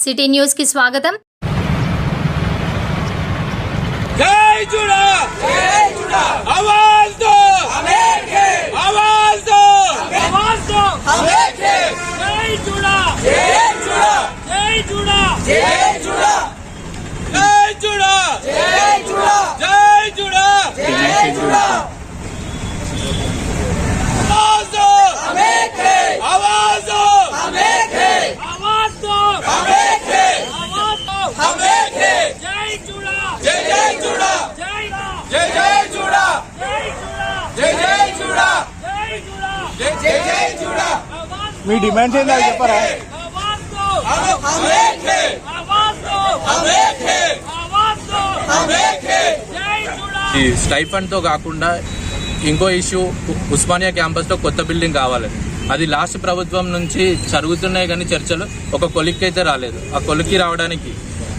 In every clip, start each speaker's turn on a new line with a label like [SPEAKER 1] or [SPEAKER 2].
[SPEAKER 1] City news की स्वागत
[SPEAKER 2] जय जुड़ा
[SPEAKER 3] మీ డిమాండ్స్ ఏంటి చెప్పరా?
[SPEAKER 4] ఈ స్టైఫండ్తో కాకుండా ఇంకో ఇష్యూ ఉస్మానియా క్యాంపస్లో కొత్త బిల్డింగ్ కావాలి. అది లాస్ట్ ప్రభుత్వం నుంచి జరుగుతున్నాయి కానీ చర్చలు ఒక కొలిక్కి అయితే రాలేదు. ఆ కొలిక్కి రావడానికి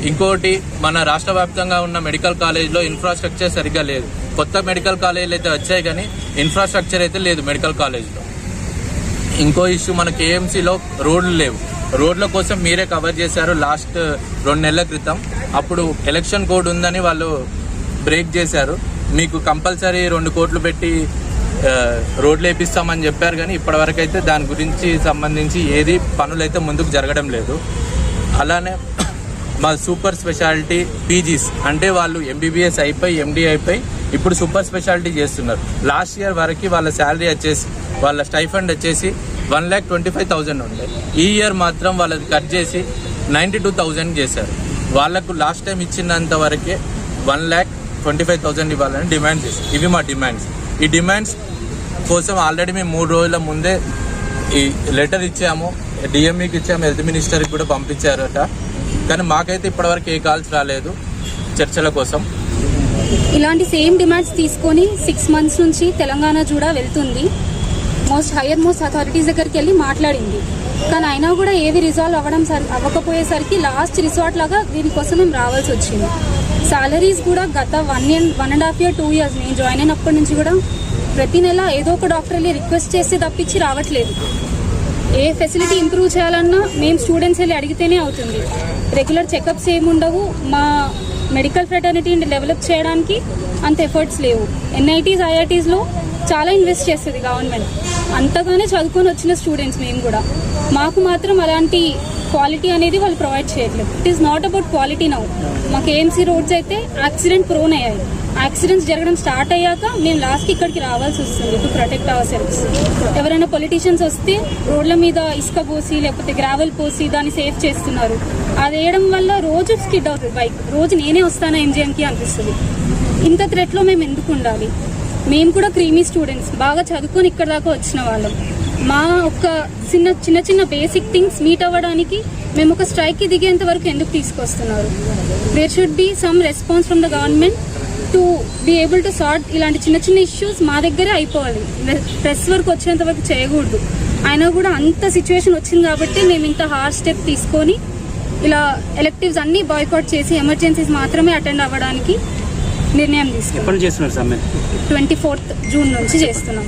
[SPEAKER 4] ఇంకోటి మన రాష్ట్ర వ్యాప్తంగా ఉన్న మెడికల్ కాలేజ్లో ఇన్ఫ్రాస్ట్రక్చర్ సరిగ్గా లేదు. కొత్త మెడికల్ కాలేజీలు అయితే వచ్చాయి కానీ ఇన్ఫ్రాస్ట్రక్చర్ అయితే లేదు మెడికల్ కాలేజ్లో. ఇంకో ఇష్యూ మన కేఎంసీలో రోడ్లు లేవు. రోడ్ల కోసం మీరే కవర్ చేశారు లాస్ట్ రెండు నెలల క్రితం. అప్పుడు ఎలక్షన్ కోడ్ ఉందని వాళ్ళు బ్రేక్ చేశారు. మీకు కంపల్సరీ రెండు కోట్లు పెట్టి రోడ్లు వేపిస్తామని చెప్పారు కానీ ఇప్పటివరకు అయితే దాని గురించి సంబంధించి ఏది పనులైతే ముందుకు జరగడం లేదు. అలానే మా సూపర్ స్పెషాలిటీ పీజీస్. అంటే వాళ్ళు ఎంబీబీఎస్ అయిపోయి ఎండి అయిపోయి ఇప్పుడు సూపర్ స్పెషాలిటీ చేస్తున్నారు. లాస్ట్ ఇయర్ వరకు వాళ్ళ శాలరీ వచ్చేసి వాళ్ళ స్టైఫండ్ వచ్చేసి one lakh twenty five thousand ఉండే. ఈ ఇయర్ మాత్రం వాళ్ళది కట్ చేసి నైంటీ టూ థౌజండ్ చేశారు. వాళ్ళకు లాస్ట్ టైం ఇచ్చినంత వరకే one lakh twenty five thousand ఇవ్వాలని డిమాండ్ చేశారు. ఇవి మా డిమాండ్స్. ఈ డిమాండ్స్ కోసం ఆల్రెడీ మేము మూడు రోజుల ముందే ఈ లెటర్ ఇచ్చాము. డిఎంఈకి ఇచ్చాము హెల్త్ మినిస్టర్కి కూడా పంపించారట. కానీ మాకైతే ఇప్పటివరకు ఏ కాల్స్ రాలేదు చర్చల కోసం.
[SPEAKER 5] ఇలాంటి సేమ్ డిమాండ్స్ తీసుకొని సిక్స్ మంత్స్ నుంచి తెలంగాణ కూడా వెళ్తుంది. మోస్ట్ హైయర్ మోస్ట్ అథారిటీస్ దగ్గరికి వెళ్ళి మాట్లాడింది. కానీ అయినా కూడా ఏది రిజాల్వ్ అవ్వడం సరి అవ్వకపోయేసరికి లాస్ట్ రిసార్ట్ లాగా దీనికోసం మేము రావాల్సి వచ్చింది. సాలరీస్ కూడా గత one year one and half year two years నేను జాయిన్ అయినప్పటి నుంచి కూడా ప్రతి నెల ఏదో ఒక డాక్టర్ వెళ్ళి రిక్వెస్ట్ చేస్తే తప్పించి రావట్లేదు. ఏ ఫెసిలిటీ ఇంప్రూవ్ చేయాలన్నా మేము స్టూడెంట్స్ వెళ్ళి అడిగితేనే అవుతుంది. రెగ్యులర్ చెకప్స్ ఏముండవు మా మెడికల్ ఫ్రెటర్నిటీని డెవలప్ చేయడానికి అంత ఎఫర్ట్స్ లేవు. ఎన్ఐటీస్ ఐఐటీస్లో చాలా ఇన్వెస్ట్ చేస్తుంది గవర్నమెంట్ అంతగానే చదువుకొని వచ్చిన స్టూడెంట్స్ మేము కూడా. మాకు మాత్రం అలాంటి క్వాలిటీ అనేది వాళ్ళు ప్రొవైడ్ చేయట్లేదు. It is not about quality now మాకు ఏఎంసీ రోడ్స్ అయితే యాక్సిడెంట్ ప్రోన్ అయ్యాయి. యాక్సిడెంట్స్ జరగడం స్టార్ట్ అయ్యాక మేము లాస్ట్కి ఇక్కడికి రావాల్సి వస్తుంది. టు ప్రొటెక్ట్ అవర్ సెల్ఫ్స్ ఎవరైనా పొలిటీషియన్స్ వస్తే రోడ్ల మీద ఇసుక పోసి లేకపోతే గ్రావెల్ పోసి దాన్ని సేఫ్ చేస్తున్నారు. అది వేయడం వల్ల రోజు స్కిడ్ అవుతుంది. బైక్ రోజు నేనే వస్తాను ఎంజిఎంకి అనిపిస్తుంది. ఇంత థ్రెట్లో మేము ఎందుకు ఉండాలి? మేము కూడా క్రీమీ స్టూడెంట్స్ బాగా చదువుకొని ఇక్కడ దాకా వచ్చిన వాళ్ళం. మా ఒక చిన్న చిన్న చిన్న బేసిక్ థింగ్స్ మీట్ అవ్వడానికి మేము ఒక స్ట్రైక్కి దిగేంత వరకు ఎందుకు తీసుకొస్తున్నారు? There should be some response from the government to be able to sort ఇలాంటి చిన్న చిన్న ఇష్యూస్ మా దగ్గరే అయిపోవాలి. ప్రెస్ వరకు వచ్చేంత వరకు చేయకూడదు. అయినా కూడా అంత సిచ్యువేషన్ వచ్చింది కాబట్టి మేము ఇంత హార్డ్ స్టెప్ తీసుకొని ఇలా ఎలెక్టివ్స్ అన్ని బాయ్కాట్ చేసి ఎమర్జెన్సీస్ మాత్రమే అటెండ్ అవ్వడానికి నిర్ణయం తీసుకున్నాం. ట్వంటీ ఫోర్త్ జూన్ నుంచి చేస్తున్నాం.